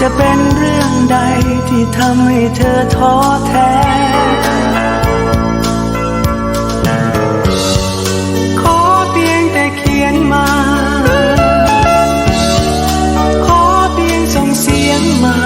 จะเป็นเรื่องใดที่ทำให้เธอท้อแท้ ขอเพียงแต่เขียนมา ขอเพียงส่งเสียงมา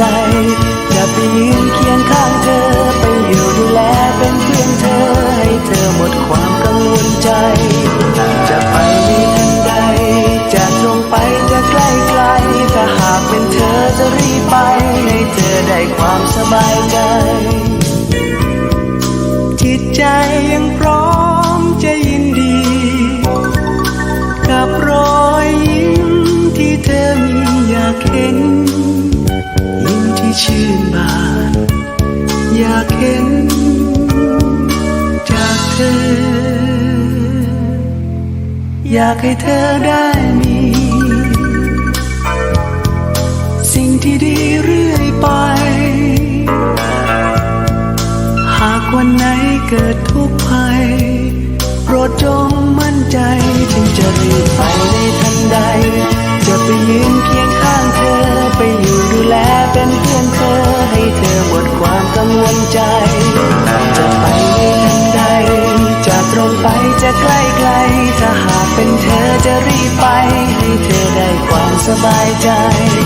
ใด จะไปยืนเคียงข้างเธอ ไปอยู่ดูแลเป็นเพื่อนเธอ ให้เธอหมดความกังวลใจ จะไปในทันใด จะตรงไปจะใกล้ไกล ถ้าหากเป็นเธอจะรีบไป ให้เธอได้ความสบายใจ จิตใจยัง อยากให้เธอได้มี สิ่งที่ดีเรื่อยไป หากวันไหนเกิดทุกข์ภัย โปรดจงมั่นใจฉั ถ้า